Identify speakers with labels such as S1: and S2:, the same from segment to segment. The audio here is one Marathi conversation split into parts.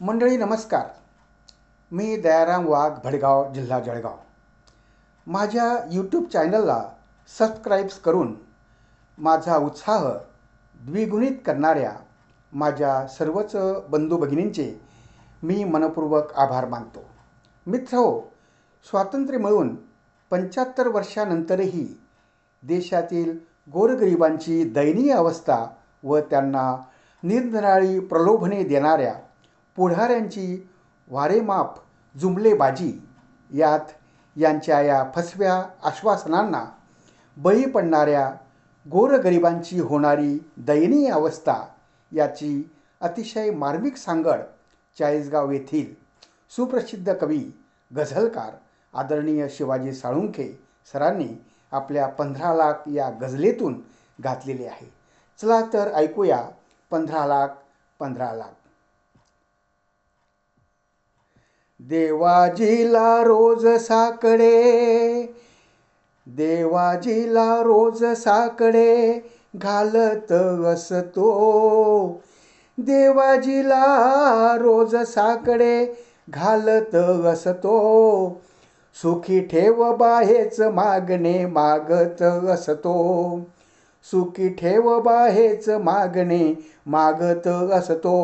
S1: मंडळी नमस्कार. मी दयाराम वाघ भडगाव जिल्हा जळगाव. माझ्या यूट्यूब चॅनलला सबस्क्राईब्स करून माझा उत्साह द्विगुणित करणाऱ्या माझ्या सर्वच बंधू भगिनींचे मी मनपूर्वक आभार मानतो. मित्र हो स्वातंत्र्य मिळून पंच्याहत्तर वर्षानंतरही देशातील गोरगरिबांची दयनीय अवस्था व त्यांना निरनिराळी प्रलोभने देणाऱ्या पुढाऱ्यांची वारेमाप जुमलेबाजी यात यांच्या या फसव्या आश्वासनांना बळी पडणाऱ्या गोरगरिबांची होणारी दयनीय अवस्था याची अतिशय मार्मिक सांगड चाळीसगाव येथील सुप्रसिद्ध कवी गझलकार आदरणीय शिवाजी साळुंखे सरांनी आपल्या पंधरा लाख या गझलेतून घातलेली आहे. चला तर ऐकूया पंधरा लाख पंधरा लाख. देवाजीला रोज साकडे देवाजीला रोज साकडे घालत असतो. देवाजीला रोज साकडे घालत असतो. सुखी ठेव बाहेच मागणे मागत असतो. सुखी ठेव बाहेच मागणे मागत असतो.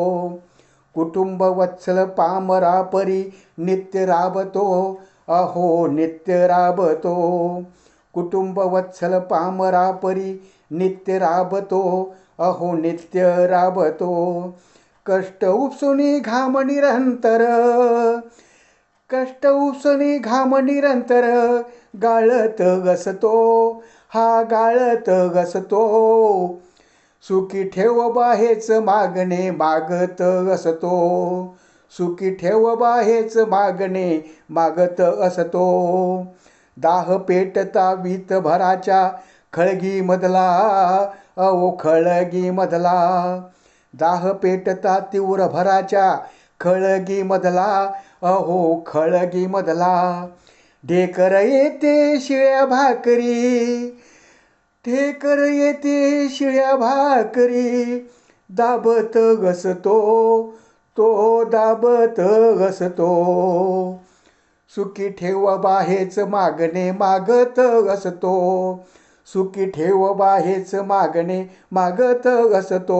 S1: कुटुंब वत्सल पामरा परी नित्य राबतो अहो नित्य राबतो. कुटुंब वत्सल पामरा परी नित्य राबतो अहो नित्य राबतो. कष्ट उपसुनी घाम निरंतर कष्ट उपसुनी घाम निरंतर गाळत घसतो हा गाळत घसतो. सुखी ठेव बाहेच मागणे मागत असतो. सुखी ठेव बाहेच मागणे मागत असतो. दाह पेटता वीत भराच्या खळगी मधला अहो खळगी मधला दाह पेटता तीव्र भराच्या खळगी मधला अहो खळगी मधला ढेकर येते शिळ्या भाकरी ठेकर येते शिळ्या भाकरी. दाबत घसतो तो दाबत घसतो. सुखी ठेव बाहेच मागणे मागत असतो सुखी ठेव बाहेच मागणे मागत घसतो.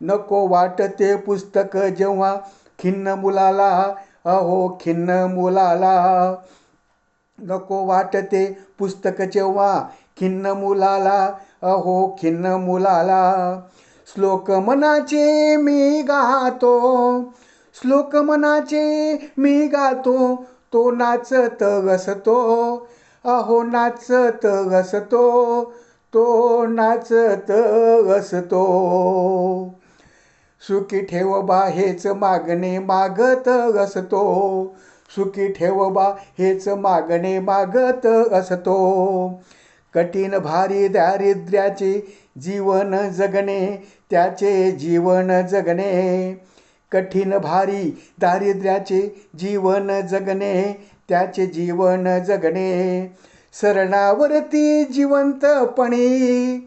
S1: नको वाटते पुस्तक जेव्हा खिन्न मुलाला अहो खिन्न मुलाला. नको वाटते पुस्तक जेव्हा खिन्न मुलाला अहो खिन्न मुलाला. श्लोक मनाचे मी गातो श्लोक मनाचे मी गातो तो नाचत घसतो. अहो नाचत घसतो तो नाचत घसतो. सुखी ठेव बा हेच मागणे मागत असतो सुखी ठेव बा हेच मागणे मागत असतो कठीण भारी दारिद्र्याचे जीवन जगणे त्याचे जीवन जगणे. कठीण भारी दारिद्र्याचे जीवन जगणे त्याचे जीवन जगणे. शरणावरती जिवंतपणे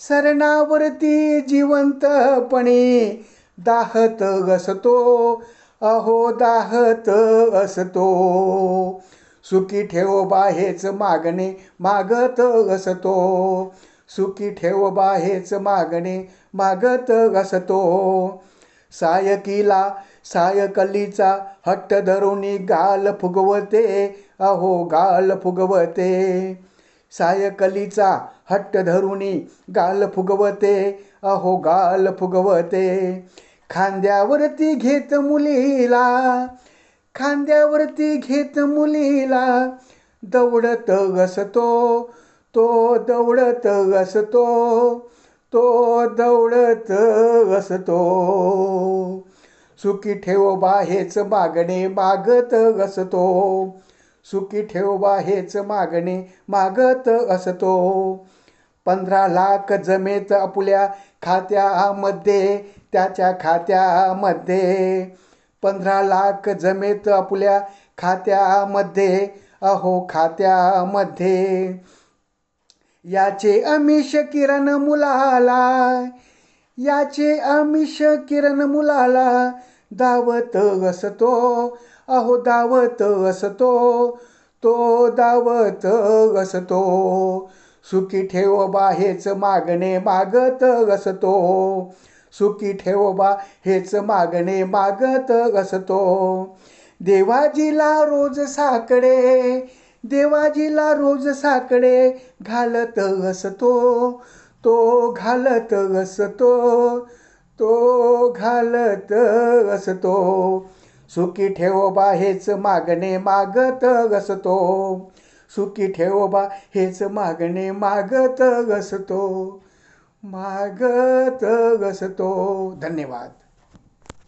S1: शरणावरती जिवंतपणे दाहत घसतो अहो दाहत असतो. सुखी ठेव बाहेच मागणे मागत असतो. सुखी ठेव बाहेच मागणे मागत असतो. सायकीला सायकलीचा हट्ट धरुणी गाल फुगवते अहो गाल फुगवते. सायकलीचा हट्ट धरुणी गाल फुगवते अहो गाल फुगवते. खांद्यावरती घेत मुलीला खांद्यावरती घेत मुलीला. दौडत घसतो तो दौडत घसतो तो दौडत घसतो. सुखी ठेव बाहेच मागणे मागत घसतो. सुखी ठेव बाहेच मागणे मागत असतो पंधरा लाख जमेत आपल्या खात्यामध्ये त्याच्या खात्यामध्ये. पंधरा लाख जमेत आपल्या खात्यामध्ये. अहो खात्यामध्ये. याचे अमिष किरण मुलाला याचे आमिष किरण मुलाला दावत असतो. अहो दावत असतो. तो दावत असतो. सुखी ठेव बाहेच मागणे मागत असतो. सुखी ठेवोबा हेच मागणे मागत असतो. देवाजीला रोज साकडे देवाजीला रोज साकडे घालत असतो. तो घालत असतो तो घालत असतो. सुखी ठेवोबा हेच मागणे मागत असतो. सुखी ठेवोबा हेच मागणे मागत असतो. मागत असतो धन्यवाद.